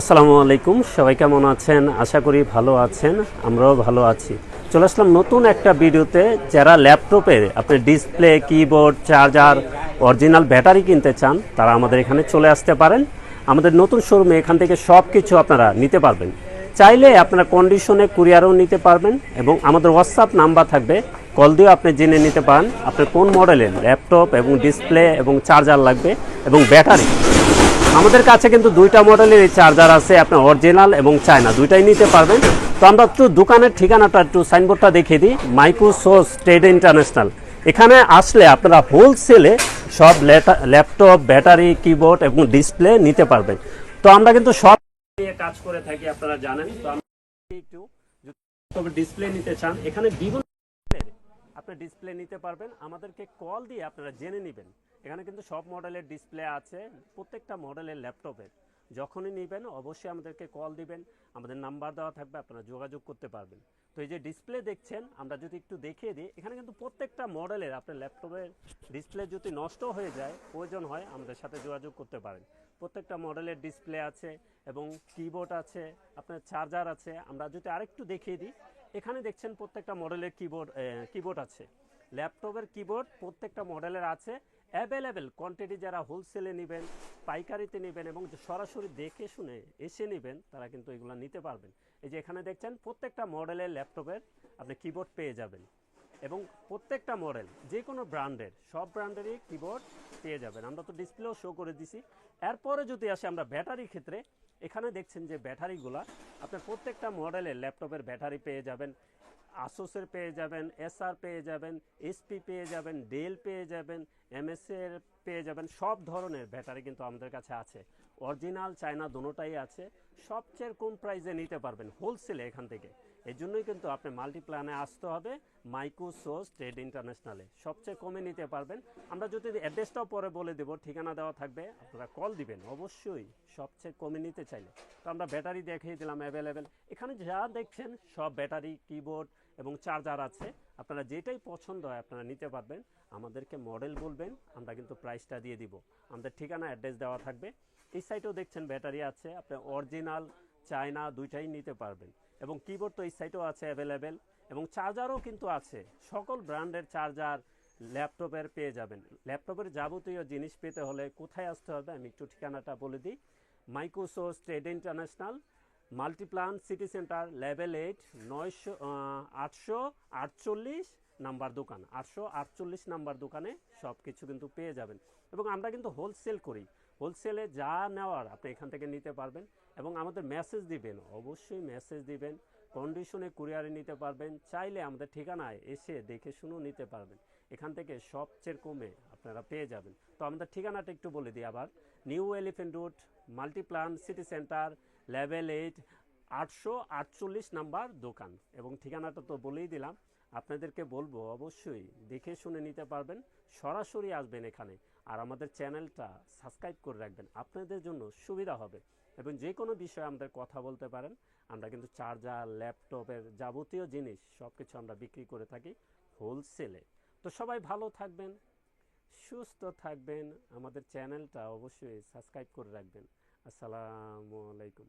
আসসালামু আলাইকুম, সবাই কেমন আছেন? আশা করি ভালো আছেন, আমরাও ভালো আছি। চলে আসলাম নতুন একটা ভিডিওতে, যারা ল্যাপটপের আপনি display, keyboard, charger, original battery কিনতে চান, তারা আমাদের এখানে চলে আসতে পারেন। আমাদের নতুন শোরুমে এখান থেকে সব কিছু আপনারা নিতে পারবেন। চাইলে আপনারা কন্ডিশনে কুরিয়ারও নিতে পারবেন এবং আমাদের হোয়াটসঅ্যাপ নাম্বার থাকবে। কল দিয়েও আপনি জেনে নিতে পারেন, আপনার কোন মডেলের ল্যাপটপ এবং ডিসপ্লে এবং চার্জার লাগবে এবং ব্যাটারি। আমাদের কাছে কিন্তু দুইটা মডেলের এই চার্জার আছে, আপনার অরিজিনাল এবং চায়না, দুইটাই নিতে পারবেন। তো আমরা একটু দোকানের ঠিকানাটা একটু সাইনবোর্ডটা দেখিয়ে দিই মাইক্রোসোস ট্রেড ইন্টারন্যাশনাল এখানে আসলে আপনারা হোলসেলে সব ল্যাপটপ ব্যাটারি কিবোর্ড এবং ডিসপ্লে নিতে পারবেন। তো আমরা কিন্তু সব নিয়ে কাজ করে থাকি, আপনারা জানেন। তো আমরা একটু ডিসপ্লে নিতে চান, এখানে বিভিন্ন আপনি ডিসপ্লে নিতে পারবেন। আমাদেরকে কল দিয়ে আপনারা জেনে নেবেন। এখানে কিন্তু সব মডেলের ডিসপ্লে আছে, প্রত্যেকটা মডেলের ল্যাপটপের। যখনই নেবেন, অবশ্যই আমাদেরকে কল দিবেন, আমাদের নাম্বার দেওয়া থাকবে, আপনারা যোগাযোগ করতে পারবেন। তো এই যে ডিসপ্লে দেখছেন, আমরা যদি একটু দেখিয়ে দিই, এখানে কিন্তু প্রত্যেকটা মডেলের আপনার ল্যাপটপের ডিসপ্লে যদি নষ্ট হয়ে যায়, প্রয়োজন হয়, আমাদের সাথে যোগাযোগ করতে পারেন। প্রত্যেকটা মডেলের ডিসপ্লে আছে এবং কিবোর্ড আছে, আপনার চার্জার আছে। আমরা যদি আরেকটু দেখিয়ে দিই, এখানে দেখছেন প্রত্যেকটা মডেলের কিবোর্ড কিবোর্ড আছে। ল্যাপটপের কিবোর্ড প্রত্যেকটা মডেলের আছে। অ্যাভেলেবেল কোয়ান্টিটি যারা হোলসেলে নেবেন, পাইকারিতে নেবেন এবং সরাসরি দেখে শুনে এসে নেবেন, তারা কিন্তু এগুলো নিতে পারবেন। এই যে এখানে দেখছেন, প্রত্যেকটা মডেলের ল্যাপটপের আপনি কিবোর্ড পেয়ে যাবেন এবং প্রত্যেকটা মডেল যে কোনো ব্র্যান্ডের সব ব্র্যান্ডেরই কিবোর্ড পেয়ে যাবেন। আমরা তো ডিসপ্লেও শো করে দিছি। এরপরে যদি আসে আমরা ব্যাটারির ক্ষেত্রে, এখানে দেখছেন যে ব্যাটারিগুলা আপনার প্রত্যেকটা মডেলের ল্যাপটপের ব্যাটারি পেয়ে যাবেন। আসোসের পেয়ে যাবেন এসআর পেয়ে যাবেন এসপি পেয়ে যাবেন ডেল পেয়ে যাবেন এমএসের পেয়ে যাবেন, সব ধরনের ব্যাটারি কিন্তু আমাদের কাছে আছে। অরিজিনাল চায়না দুটাই আছে। সবচেয়ে কম প্রাইসে নিতে পারবেন হোলসেলে এখান থেকে। এই জন্যই কিন্তু আপনি মাল্টিপ্ল্যানে আসতে হবে মাইক্রোসোস ট্রেড ইন্টারন্যাশনালে সবচেয়ে কমে নিতে পারবেন। আমরা যদি অ্যাড্রেসটাও পরে বলে দেবো, ঠিকানা দেওয়া থাকবে, আপনারা কল দিবেন, অবশ্যই সবচেয়ে কমে নিতে চাইলে। তো আমরা ব্যাটারি দেখিয়ে দিলাম অ্যাভেলেবেল এখানে যা দেখছেন, সব ব্যাটারি কিবোর্ড এবং চার্জার আছে। আপনারা যেটাই পছন্দ হয় আপনারা নিতে পারবেন। আমাদেরকে মডেল বলবেন, আমরা কিন্তু প্রাইসটা দিয়ে দিব। আমাদের ঠিকানা অ্যাড্রেস দেওয়া থাকবে। এই সাইটেও দেখছেন ব্যাটারি আছে। আপনি অরিজিনাল চায়না, দুইটাই নিতে পারবেন। এবং কিবোর্ড তো এই সাইটেও আছে অ্যাভেলেবেল এবং চার্জারও কিন্তু আছে। সকল ব্র্যান্ডের চার্জার ল্যাপটপের পেয়ে যাবেন। ল্যাপটপের যাবতীয় জিনিস পেতে হলে কোথায় আসতে হবে আমি একটু ঠিকানাটা বলে দিই। মাইক্রোসোস trade international Multiplan city centre level eight নয়শো আটশো আটচল্লিশ নাম্বার দোকান। আটশো আটচল্লিশ নাম্বার দোকানে সব কিছু কিন্তু পেয়ে যাবেন। এবং আমরা কিন্তু হোলসেল করি। হোলসেলে যা নেওয়ার আপনি এখান থেকে নিতে পারবেন এবং আমাদের মেসেজ দিবেন, অবশ্যই মেসেজ দিবেন, কন্ডিশনে কুরিয়ারে নিতে পারবেন, চাইলে আমাদের ঠিকানায় এসে দেখে শুনেও নিতে পারবেন। এখান থেকে সবচেয়ে কমে আপনারা পেয়ে যাবেন। তো আমাদের ঠিকানাটা একটু বলে দিই আবার। New elephant road, Multiplan city centre, level eight, আটশো আটচল্লিশ নাম্বার দোকান। এবং ঠিকানাটা তো বলেই দিলাম। আপনাদেরকে বলব অবশ্যই দেখে শুনে নিতে পারবেন, সরাসরি আসবেন এখানে। আর আমাদের চ্যানেলটা সাবস্ক্রাইব করে রাখবেন, আপনাদের জন্য সুবিধা হবে। এবং যে কোনো বিষয়ে আমাদের কথা বলতে পারেন, আমরা কিন্তু চার্জার, ল্যাপটপের যাবতীয় জিনিস সব কিছু আমরা বিক্রি করে থাকি হোলসেলে। তো সবাই ভালো থাকবেন, সুস্থ থাকবেন, আমাদের চ্যানেলটা অবশ্যই সাবস্ক্রাইব করে রাখবেন। আসসালামু আলাইকুম।